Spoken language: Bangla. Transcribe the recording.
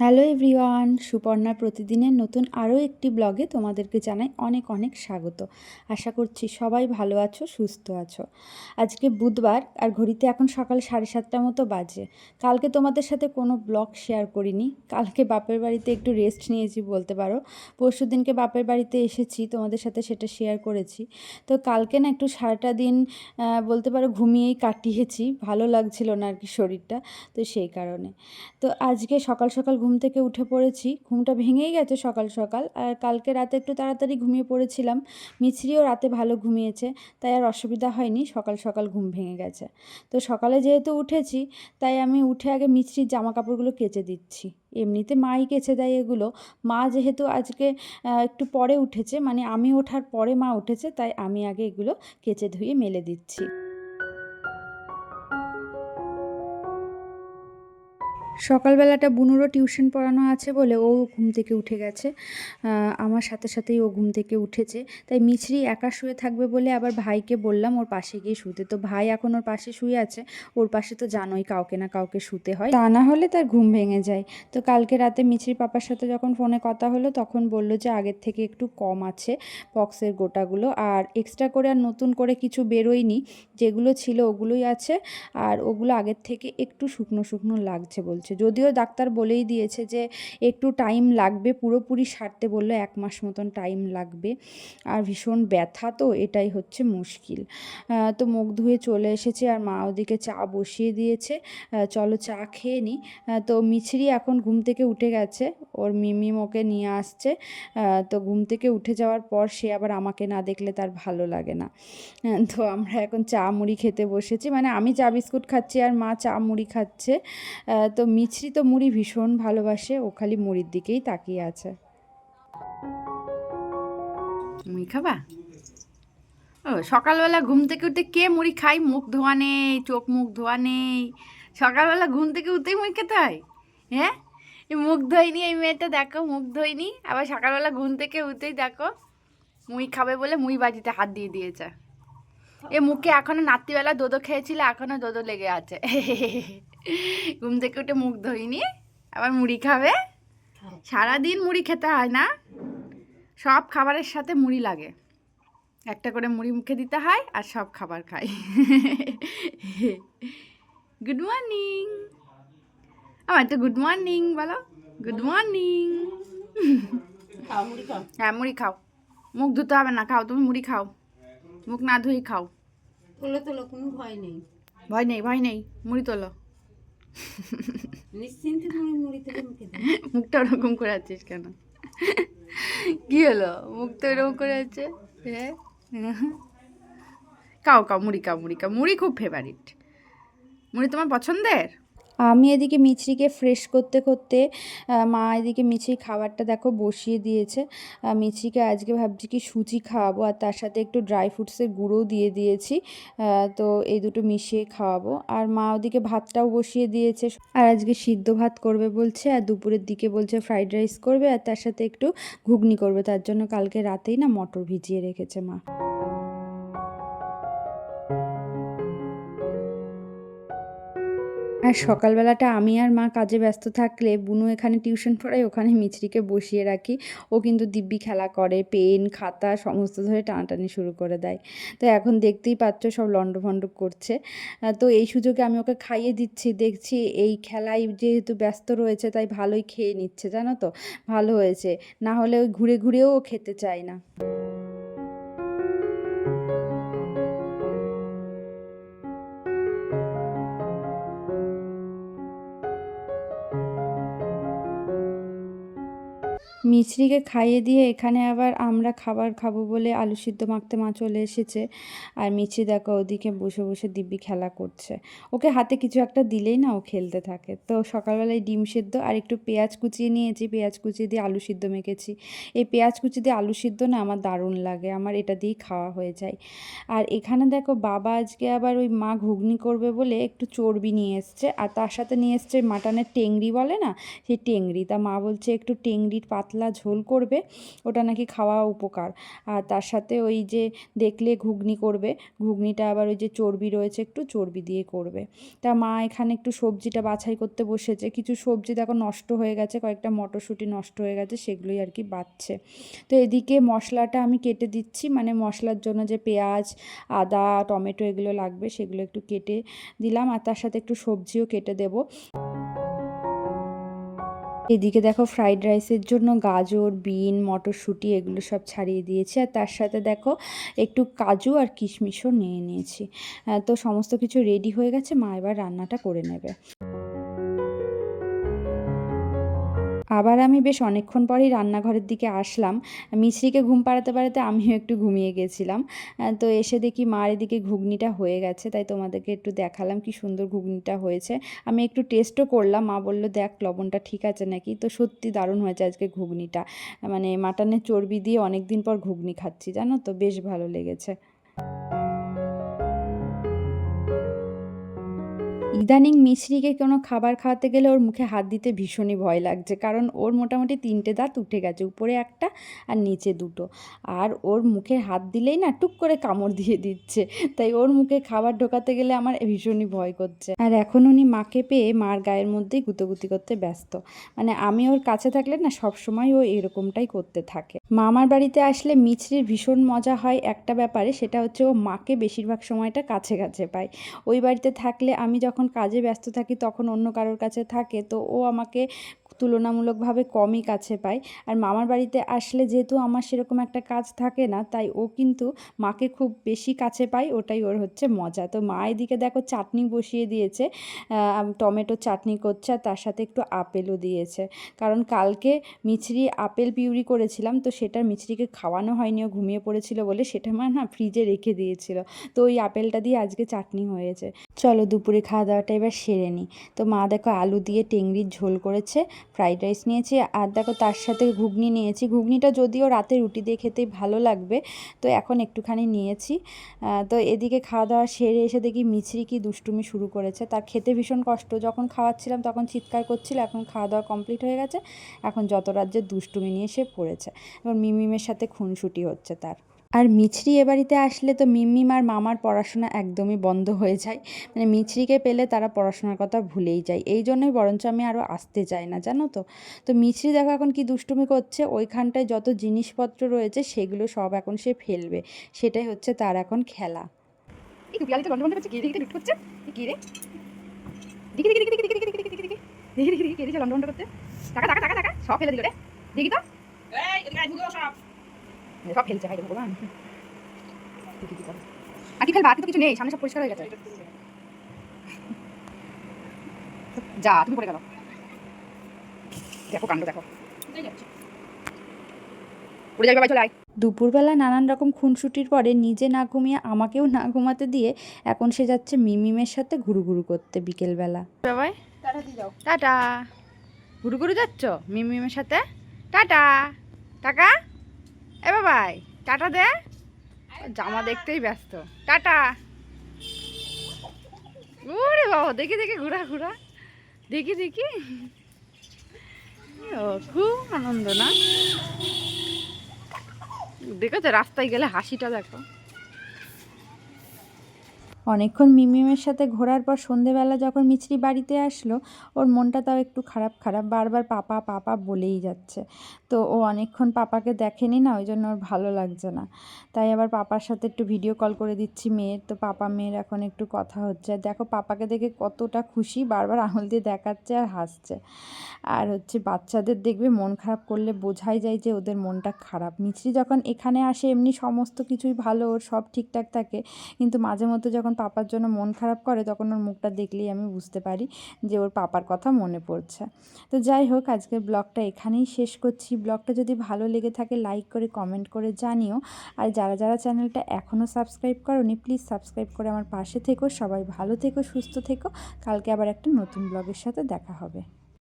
হ্যালো এভরিওয়ান সুপর্ণা প্রতিদিনের নতুন আরও একটি ব্লগে তোমাদেরকে জানাই অনেক অনেক স্বাগত। আশা করছি সবাই ভালো আছো, সুস্থ আছো। আজকে বুধবার আর ঘড়িতে এখন সকাল সাড়ে সাতটার মতো বাজে। কালকে তোমাদের সাথে কোনো ব্লগ শেয়ার করিনি। কালকে বাপের বাড়িতে একটু রেস্ট নিয়েছি বলতে পারো। পরশু দিনকে বাপের বাড়িতে এসেছি, তোমাদের সাথে সেটা শেয়ার করেছি। তো কালকে না একটু সারাটা দিন বলতে পারো ঘুমিয়েই কাটিয়েছি। ভালো লাগছিল না আর কি শরীরটা, তো সেই কারণে। তো আজকে সকাল সকাল ঘুম থেকে উঠে পড়েছি। ঘুমটা ভেঙেই গেছে সকাল সকাল। আর কালকে রাতে একটু তাড়াতাড়ি ঘুমিয়ে পড়েছিলাম। মিছরিও রাতে ভালো ঘুমিয়েছে, তাই আর অসুবিধা হয়নি। সকাল সকাল ঘুম ভেঙে গেছে। তো সকালে যেহেতু উঠেছি, তাই আমি উঠে আগে মিছরির জামা কাপড়গুলো কেচে দিচ্ছি। এমনিতে মাই কেচে দেয় এগুলো। মা যেহেতু আজকে একটু পরে উঠেছে মানে আমি ওঠার পরে মা উঠেছে, তাই আমি আগে এগুলো কেচে ধুয়ে মেলে দিচ্ছি। সকালবেলাটা বুনুরও টিউশন পড়ানো আছে বলে ও ঘুম থেকে উঠে গেছে। আমার সাথে সাথেই ও ঘুম থেকে উঠেছে। তাই মিছরি একা শুয়ে থাকবে বলে আবার ভাইকে বললাম ওর পাশে গিয়ে শুতে। তো ভাই এখন ওর পাশে শুয়ে আছে, ওর পাশে তো জানোই কাউকে না কাউকে শুতে হয়। তা না হলে তার ঘুম ভেঙে যায়। তো কালকে রাতে মিছরির পাপার সাথে যখন ফোনে কথা হলো, তখন বলল যে আগের থেকে একটু কম আছে পক্সের গোটাগুলো। আর এক্সট্রা করে আর নতুন করে কিছু বেরোয়নি। যেগুলো ছিল ওগুলোই আছে। আর ওগুলো আগের থেকে একটু শুকনো শুকনো লাগছে বলছে। যদিও ডাক্তার বলেই দিয়েছে যে, একটু টাইম লাগবে, পুরোপুরি সারতে বলল, এক মাস মতন টাইম লাগবে। আর ভীষণ ব্যথা তো, এটাই হচ্ছে মুশকিল। তো মুখ ধুয়ে চলে এসেছে আর মা ওদিকে চা বসিয়ে দিয়েছে। চলো চা খেয়ে নিই তো মিছরি এখন ঘুম থেকে উঠে গেছে। ওর মিমিম ওকে নিয়ে আসছে। তো ঘুম থেকে উঠে যাওয়ার পর সে আবার আমাকে না দেখলে তার ভালো লাগে না। তো আমরা এখন চা মুড়ি খেতে বসেছি। মানে আমি চা বিস্কুট খাচ্ছি আর মা চা মুড়ি খাচ্ছে। তো মিছরি তো মুড়ি ভীষণ ভালোবাসে ও খালি মুড়ির দিকেই তাকিয়ে আছে। মুড়ি খাবা? ও, সকালবেলা ঘুম থেকে উঠে কে মুড়ি খাই মুখ ধোয়া নেই, চোখ মুখ ধোয়া নেই। সকালবেলা ঘুম থেকে উঠেই মুড়ি খেতে হয়? হ্যাঁ? মুখ ধোয়নি, এই মেয়েটা দেখো, মুখ ধোয়নি। আবার সকালবেলা ঘুম থেকে উঠেই দেখো, মুড়ি খাবে বলে মুই বাজিতে হাত দিয়ে দিয়েছে। এ মুখে এখনও নাতিবেলা দোদো খেয়েছিল এখনও দোদো লেগে আছে। ঘুম থেকে উঠে মুখ ধোয়নি আবার মুড়ি খাবে। সারাদিন মুড়ি খেতে হয় না সব খাবারের সাথে মুড়ি লাগে। একটা করে মুড়ি মুখে দিতে হয় আর সব খাবার খাই। গুড মর্নিং আমার তো গুড মর্নিং বলো। গুড মর্নিং হ্যাঁ মুড়ি খাও। মুখ ধুতে হবে না খাও তুমি মুড়ি খাও। মুখ না ধুই খাও। তোলো তোলো কোনো ভয় নেই। ভয় নেই ভয় নেই মুড়ি তোলো। নিশ্চিন্তে তুমি মুড়ি মুখে দাও। মুখটা ওরকম করে আছিস কেন? কি হলো? মুখ তো এরকম করে আছে? হ্যাঁ খাও খাও মুড়ি খাও মুড়ি খাও। মুড়ি খুব ফেভারিট মুড়ি তোমার পছন্দের? আমি এদিকে মিছরিকে ফ্রেশ করতে করতে মা এদিকে মিছরি খাবারটা দেখো বসিয়ে দিয়েছে। মিছরিকে আজকে ভাবছি কি সুজি খাওয়াবো আর তার সাথে একটু ড্রাই ফ্রুটসের গুঁড়োও দিয়ে দিয়েছি। তো এই দুটো মিশিয়ে খাওয়াবো। আর মা ওদিকে ভাতটাও বসিয়ে দিয়েছে। আর আজকে সিদ্ধ ভাত করবে বলছে আর দুপুরের দিকে বলছে ফ্রাইড রাইস করবে আর তার সাথে একটু ঘুগনি করবে। তার জন্য কালকে রাতেই না মটর ভিজিয়ে রেখেছে মা। আর সকালবেলাটা আমি আর মা কাজে ব্যস্ত থাকলে বুনু এখানে টিউশন পড়ায় ওখানে মিছরিকে বসিয়ে রাখি। ও কিন্তু দিব্যি খেলা করে পেন খাতা সমস্ত ধরে টানাটানি শুরু করে দেয়। তো এখন দেখতেই পাচ্ছ সব লন্ডভন্ড করছে। তো এই সুযোগে আমি ওকে খাইয়ে দিচ্ছি। দেখছি এই খেলায় যেহেতু ব্যস্ত রয়েছে তাই ভালোই খেয়ে নিচ্ছে জানো তো? ভালো হয়েছে। না হলে ওই ঘুরে ঘুরেও ও খেতে চায় না। মিছরিকে খাইয়ে দিয়ে এখানে আবার আমরা খাবার খাব বলে আলু সিদ্ধ মাখতে মা চলে এসেছে। আর মিছরি দেখো ওদিকে বসে বসে দিব্যি খেলা করছে। ওকে হাতে কিছু একটা দিলেই না ও খেলতে থাকে। তো সকালবেলায় ডিম সিদ্ধ আর একটু পেঁয়াজ কুচিয়ে নিয়েছি। পেঁয়াজ কুচিয়ে দিয়ে আলু সিদ্ধ মেখেছি। এই পেঁয়াজ কুচি দিয়ে আলু সিদ্ধ না আমার দারুণ লাগে। আমার এটা দিয়েই খাওয়া হয়ে যায়। আর এখানে দেখো বাবা আজকে আবার ওই মা ঘুগনি করবে বলে একটু চর্বি নিয়ে এসছে। আর তার সাথে নিয়ে এসছে মাটনের টেংরি বলে না? সেই টেংরি তা মা বলছে একটু টেংরির পাতলা পাতলা ঝোল করবে, ওটা নাকি খাওয়া উপকার। আর তার সাথে ওই যে দেখলে ঘুগনি করবে, ঘুগনিটা আবার ওই যে চর্বি রয়েছে, একটু চর্বি দিয়ে করবে। তা মা এখানে একটু সবজিটা বাছাই করতে বসেছে। কিছু সবজি দেখো নষ্ট হয়ে গেছে, কয়েকটা মটরশুঁটি নষ্ট হয়ে গেছে, সেগুলোই আর কি বাচ্ছে। তো এদিকে মশলাটা আমি কেটে দিচ্ছি মানে মশলার জন্য যে পেঁয়াজ, আদা, টমেটো এগুলো লাগবে, সেগুলো একটু কেটে দিলাম। আর তার সাথে একটু সবজিও কেটে দেবো। এদিকে দেখো ফ্রাইড রাইসের জন্য গাজর বিন মটরশুঁটি এগুলো সব ছাড়িয়ে দিয়েছি। আর তার সাথে দেখো একটু কাজু আর কিশমিশও নিয়ে নিয়েছি। তো সমস্ত কিছু রেডি হয়ে গেছে, মা এবার রান্নাটা করে নেবে। আবার আমি বেশ অনেকক্ষণ পরেই রান্নাঘরের দিকে আসলাম। মিছরিকে ঘুম পাড়াতে পাড়াতে আমিও একটু ঘুমিয়ে গেছিলাম। তো এসে দেখি মার এদিকে ঘুগনিটা হয়ে গেছে, তাই তোমাদেরকে একটু দেখালাম কি সুন্দর ঘুগনিটা হয়েছে। আমি একটু টেস্টও করলাম, মা বলল, দেখ, লবণটা ঠিক আছে নাকি? তো সত্যি দারুণ হয়েছে আজকে ঘুগনিটা। মানে মাটনের চর্বি দিয়ে অনেক দিন পর ঘুগনি খাচ্ছি, জানো তো? বেশ ভালো লেগেছে। ইদানিং মিছরিকে কোনো খাবার খাওয়াতে গেলে ওর মুখে হাত দিতে ভীষণই ভয় লাগছে। কারণ ওর মোটামুটি তিনটে দাঁত উঠে গেছে, উপরে একটা আর নিচে দুটো। আর ওর মুখে হাত দিলেই না টুক করে কামড় দিয়ে দিচ্ছে। তাই ওর মুখে খাবার ঢোকাতে গেলে আমার ভীষণই ভয় করছে। আর এখন উনি মাকে পেয়ে মার গায়ের মধ্যেই গুতোগুতি করতে ব্যস্ত। মানে আমি ওর কাছে থাকলে না সব সময় ও এরকমটাই করতে থাকে। মামার বাড়িতে আসলে মিছরির ভীষণ মজা হয় একটা ব্যাপারে, সেটা হচ্ছে ও মাকে বেশিরভাগ সময়টা কাছে কাছে পায়। ওই বাড়িতে থাকলে আমি যখন কাজে ব্যস্ত থাকি তখন অন্য কারোর কাছে থাকে তো ও আমাকে তুলনামূলকভাবে কমই কাছে পায়। আর মামার বাড়িতে আসলে যেহেতু আমার সেরকম একটা কাজ থাকে না, তাই ও কিন্তু মাকে খুব বেশি কাছে পায়, ওটাই ওর হচ্ছে মজা। তো মা এদিকে দেখো চাটনি বসিয়ে দিয়েছে টমেটো চাটনি করছে আর তার সাথে একটু আপেলও দিয়েছে। কারণ কালকে মিছরি আপেল পিউরি করেছিলাম, তো সেটার মিছরিকে খাওয়ানো হয়নি, ও ঘুমিয়ে পড়েছিল বলে সেটা মা না ফ্রিজে রেখে দিয়েছিল। তো ওই আপেলটা দিয়ে আজকে চাটনি হয়েছে। চলো দুপুরে খাওয়া দাওয়াটা এবার সেরে নিই। তো মা দেখো আলু দিয়ে টেংরির ঝোল করেছে ফ্রাইড রাইস নিয়েছি আর দেখো তার সাথে ঘুগনি নিয়েছি। ঘুগনিটা যদিও রাতে রুটি দিয়ে খেতে ভালো লাগবে, তো এখন একটুখানি নিয়েছি। তো এদিকে খাওয়া দাওয়া সেরে এসে দেখি মিছরি কি দুষ্টুমি শুরু করেছে। তার খেতে ভীষণ কষ্ট, যখন খাওয়াচ্ছিলাম তখন চিৎকার করছিল, এখন খাওয়া দাওয়া কমপ্লিট হয়ে গেছে। এখন যত রাজ্যের দুষ্টুমি নিয়ে সে পড়েছে। এবার মিমিমের সাথে খুনসুটি হচ্ছে তার। আর মিছরি এ বাড়িতে আসলে তো মিমিম আর মামার পড়াশোনা একদমই বন্ধ হয়ে যায় মানে মিছরিকে পেলে তারা পড়াশোনার কথা ভুলেই যায় এই জন্যই বরঞ্চ আমি আরও আসতে চাই না জানো তো তো মিছরি দেখো এখন কি দুষ্টুমি করছে ওইখানটায় যত জিনিসপত্র রয়েছে সেগুলো সব এখন সে ফেলবে সেটাই হচ্ছে তার এখন খেলা রে দেখি তো কি করে আর কি ফেলবা আর তো কিছু নেই সামনে সব পরিষ্কার হয়ে গেছে। যা তুমি পড়ে গেল। দেখো কাণ্ড দেখো। পড়ে যাবে ভাই চলে আয়। দুপুরবেলা নানান রকম খুনসুটির পরে নিজে না ঘুমিয়ে আমাকেও না ঘুমাতে দিয়ে এখন সে যাচ্ছে মিমিমের সাথে ঘুরু ঘুরু করতে বিকেলবেলা। বাবাই টাটা দিয়ে যাও। টাটা। ঘুরু ঘুরু যাচ্ছ মিমিমের সাথে? টাটা। টাকা? এ বাবাই টাটা দে। জামা দেখতেই ব্যস্ত। টাটা। ওরে বাবা, দেখি দেখি, ঘুরা ঘুরা। দেখি দেখি। ও, খুব আনন্দ না? দেখেছ রাস্তায় গেলে হাসিটা দেখো। অনেকক্ষণ মিমিমের সাথে ঘোরার পর সন্ধেবেলা যখন মিছরি বাড়িতে আসলো, ওর মনটা তাও একটু খারাপ খারাপ, বারবার পাপা পাপা বলেই যাচ্ছে। তো ও অনেকক্ষণ পাপাকে দেখেনি না ওই জন্য ওর ভালো লাগছে না। তাই আবার পাপার সাথে একটু ভিডিও কল করে দিচ্ছি মেয়ের। তো পাপা, মেয়ের এখন একটু কথা হচ্ছে। আর দেখো পাপাকে দেখে কতটা খুশি, বারবার আঙুল দিয়ে দেখাচ্ছে আর হাসছে। আর হচ্ছে বাচ্চাদের দেখবে মন খারাপ করলে বোঝাই যায় যে ওদের মনটা খারাপ। মিছরি যখন এখানে আসে, এমনি সমস্ত কিছুই ভালো, ওর সব ঠিকঠাক থাকে। কিন্তু মাঝে মধ্যে যখন পাপার জন্য মন খারাপ করে, তখন ওর মুখটা দেখলেই আমি বুঝতে পারি যে ওর পাপার কথা মনে পড়ছে। তো যাই হোক, আজকের ব্লগটা এখানেই শেষ করছি। ব্লগটা যদি ভালো লেগে থাকে লাইক করে কমেন্ট করে জানিও। আর যারা যারা চ্যানেলটা এখনও সাবস্ক্রাইব করনি প্লিজ সাবস্ক্রাইব করে আমার পাশে থেকো। সবাই ভালো থেকো, সুস্থ থেকো। কালকে আবার একটা নতুন ব্লগের সাথে দেখা হবে।